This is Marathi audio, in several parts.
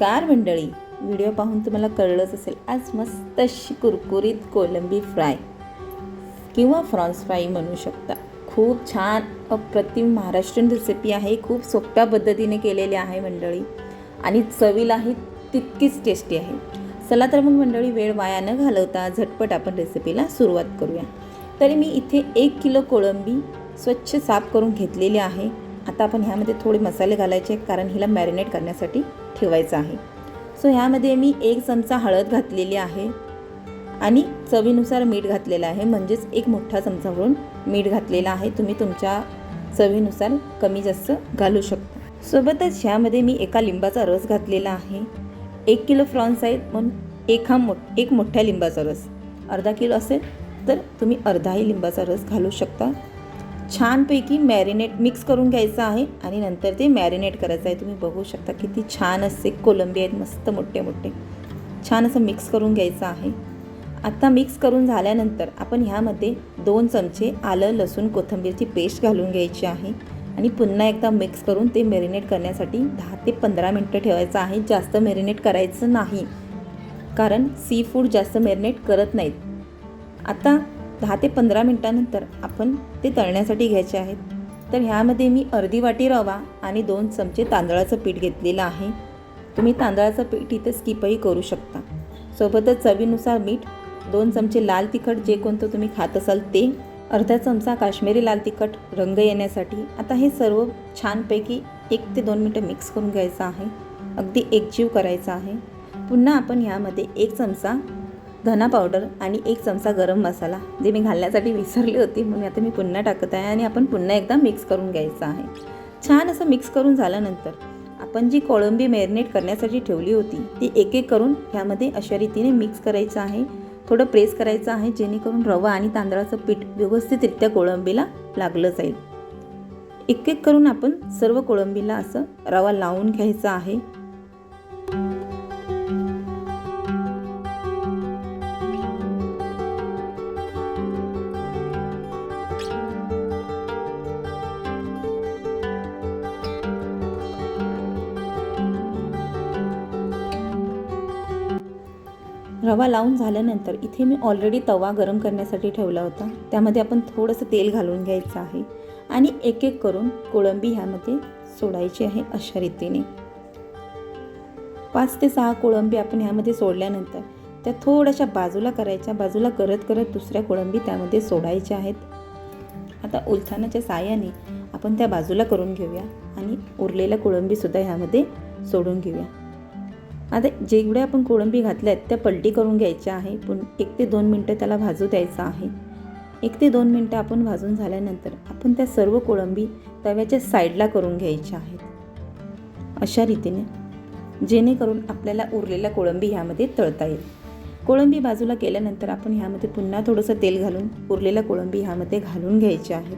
नमस्कार मंडळी. व्हिडिओ पाहून तुम्हाला कळलंच असेल आज मस्त अशी कुरकुरीत कोलंबी फ्राय किंवा फ्रॉन्स फ्राय म्हणू शकता. खूप छान अप्रतिम महाराष्ट्रीयन रेसिपी आहे. खूप सोप्या पद्धतीने केलेली आहे मंडळी. आणि चवीलाही तितकीच टेस्टी आहे. चला तर मग मंडळी वेळ वाया न घालवता झटपट आपण रेसिपीला सुरुवात करूया. तरी मी इथे एक किलो कोळंबी स्वच्छ साफ करून घेतलेली आहे. आता आपण ह्यामध्ये थोडे मसाले घालायचे कारण हिला मॅरिनेट करण्यासाठी ठेवायचं आहे. सो ह्यामध्ये मी एक चमचा हळद घातलेली आहे आणि चवीनुसार मीठ घातलेलं आहे. म्हणजेच एक मोठा चमचावरून मीठ घातलेला आहे. तुम्ही तुमच्या चवीनुसार कमी जास्त घालू शकता. सोबतच ह्यामध्ये मी एका लिंबाचा रस घातलेला आहे. एक किलो फ्रॉन्स आहेत म्हणून एक हा मो एक मोठ्या लिंबाचा रस. अर्धा किलो असेल तर तुम्ही अर्धाही लिंबाचा रस घालू शकता. छानपैकी मॅरिनेट मिक्स करून घ्यायचं आहे आणि नंतर ते मॅरिनेट करायचं आहे. तुम्ही बघू शकता किती छान असे कोलंबी आहेत मस्त मोठे मोठे. छान असं मिक्स करून घ्यायचं आहे. आत्ता मिक्स करून झाल्यानंतर आपण ह्यामध्ये दोन चमचे आलं लसूण कोथिंबीरची पेस्ट घालून घ्यायची आहे. आणि पुन्हा एकदा मिक्स करून ते मॅरिनेट करण्यासाठी दहा ते पंधरा मिनटं ठेवायचं आहे. जास्त मॅरिनेट करायचं नाही. कारण सी फूड जास्त मॅरिनेट करत नाहीत. आता दहा ते पंधरा मिनटानंतर आपण ते तळण्यासाठी घ्यायचे आहेत. तर ह्यामध्ये मी अर्धी वाटी रवा आणि दोन चमचे तांदळाचं पीठ घेतलेलं आहे. तुम्ही तांदळाचं पीठ इथे स्किपही करू शकता. सोबतच चवीनुसार मीठ दोन चमचे लाल तिखट जे कोणतं तुम्ही खात असाल ते अर्धा चमचा काश्मीरी लाल तिखट रंग येण्यासाठी. आता हे सर्व छानपैकी एक ते दोन मिनटं मिक्स करून घ्यायचं आहे. अगदी एकजीव करायचा आहे. पुन्हा आपण ह्यामध्ये एक चमचा धना पावडर आणि एक चमचा गरम मसाला जे मी घालण्यासाठी विसरली होती. म्हणून आता मी पुन्हा टाकत आहे आणि आपण पुन्हा एकदा मिक्स करून घ्यायचं आहे. छान असं मिक्स करून झाल्यानंतर आपण जी कोळंबी मॅरिनेट करण्यासाठी ठेवली होती ती एक एक करून ह्यामध्ये अशा रीतीने मिक्स करायचं आहे. थोडं प्रेस करायचं आहे जेणेकरून रवा आणि तांदळाचं पीठ व्यवस्थितरित्या कोळंबीला लागलं जाईल. एक एक करून आपण सर्व कोळंबीला असं रवा लावून घ्यायचा आहे. रवा लावून झाल्यानंतर इथे मी ऑलरेडी तवा गरम करण्यासाठी ठेवला होता. त्यामध्ये आपण थोडंसं तेल घालून घ्यायचं आहे आणि एक एक करून कोळंबी ह्यामध्ये सोडायची आहे अशा रीतीने. पाच ते सहा कोळंबी आपण ह्यामध्ये सोडल्यानंतर त्या थोड्याशा बाजूला करायच्या बाजूला करत करत दुसऱ्या कोळंबी त्यामध्ये सोडायच्या आहेत. आता उलथानाच्या साह्याने आपण त्या बाजूला करून घेऊया आणि उरलेल्या कोळंबीसुद्धा ह्यामध्ये सोडून घेऊया. आता जेवढ्या आपण कोळंबी घातल्या आहेत त्या पलटी करून घ्यायच्या आहे. पण एक ते दोन मिनटं त्याला भाजू द्यायचं आहे. एक ते दोन मिनटं आपण भाजून झाल्यानंतर आपण त्या सर्व कोळंबी तव्याच्या साईडला करून घ्यायच्या आहेत. अशा रीतीने जेणेकरून आपल्याला उरलेल्या कोळंबी ह्यामध्ये तळता येईल. कोळंबी बाजूला केल्यानंतर आपण ह्यामध्ये पुन्हा थोडंसं तेल घालून उरलेल्या कोळंबी ह्यामध्ये घालून घ्यायची आहे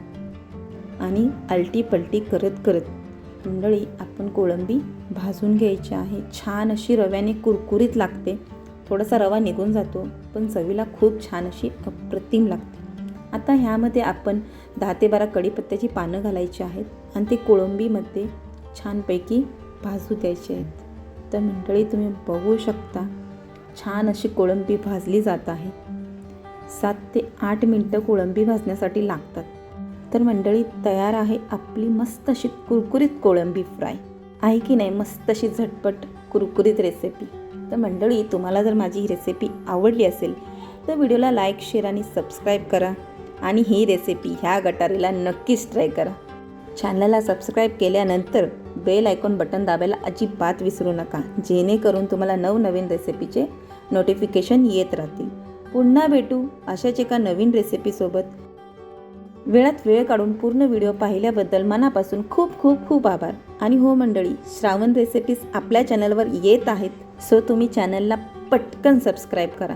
आणि आलटी पलटी करत करत मंडळी आपण कोळंबी भाजून घ्यायची आहे. छान अशी रव्याने कुरकुरीत लागते. थोडासा रवा निघून जातो पण चवीला खूप छान अशी अप्रतिम लागते. आता ह्यामध्ये आपण दहा ते बारा कढीपत्त्याची पानं घालायची आहेत आणि ते कोळंबीमध्ये छानपैकी भाजू द्यायचे आहेत. तर मंडळी तुम्ही बघू शकता छान अशी कोळंबी भाजली जात आहे. सात ते आठ मिनटं कोळंबी भाजण्यासाठी लागतात. तर मंडळी तयार आहे आपली मस्त अशी कुरकुरीत कोळंबी फ्राय. आहे की नाही मस्त अशी झटपट कुरकुरीत रेसिपी तर मंडळी तुम्हाला जर माझी ही रेसिपी आवडली असेल तर व्हिडिओला लाईक शेअर आणि सबस्क्राईब करा. आणि ही रेसिपी ह्या गटारीला नक्कीच ट्राय करा. चॅनलला सबस्क्राईब केल्यानंतर बेल आयकॉन बटन दाबायला अजिबात विसरू नका. जेणेकरून तुम्हाला नवनवीन रेसिपीचे नोटिफिकेशन येत राहतील. पुन्हा भेटू अशाच एका नवीन रेसिपीसोबत वेळात वेळ काढून पूर्ण व्हिडिओ पाहिल्याबद्दल मनापासून खूप खूप खूप आभार. आणि हो मंडळी श्रावण रेसिपीज आपल्या चॅनलवर येत आहेत सो तुम्ही चॅनलला पटकन सबस्क्राईब करा.